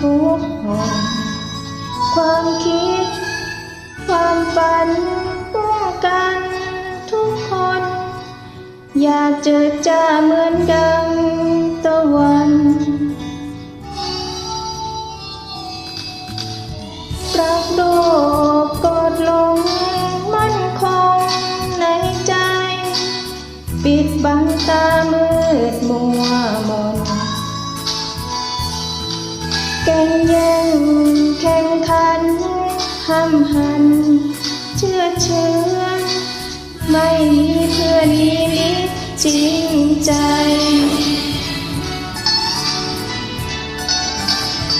ทุกหนความคิด ความฝันป้องกันทุกคน อยากเจอจ้าเหมือนดังตะวัน รักโลกกอดลงมั่นคงในใจ ปิดบังตามืดมัว แก่งแย่งแข่งขันห้ำหัน เชื่อเชื่อไม่มีเพื่อนมีมิตรจริงใจ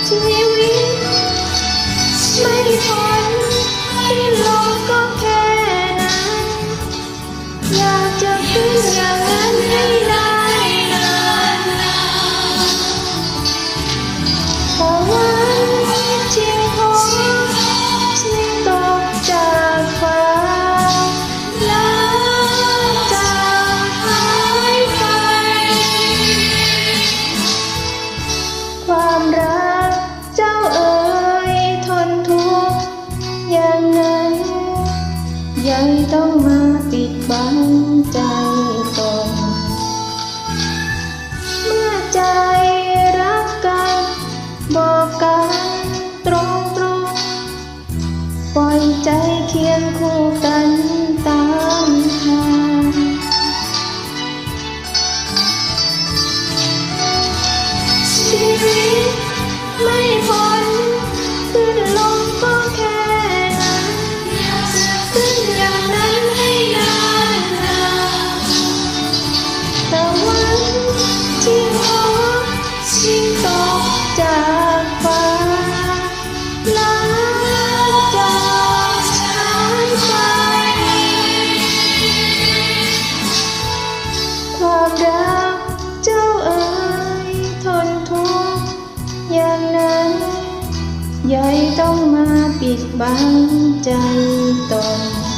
ชีวิตไม่พ้นที่ลงก็แค่นั้นอยากจะเป็นอ Hello. อยใจเคียงคู่กันตามทางชีวิตไม่พอ รักเจ้าเอ๋ยทนทุกข์อย่างนั้นใหญ่ต้องมาปิดบังใจตน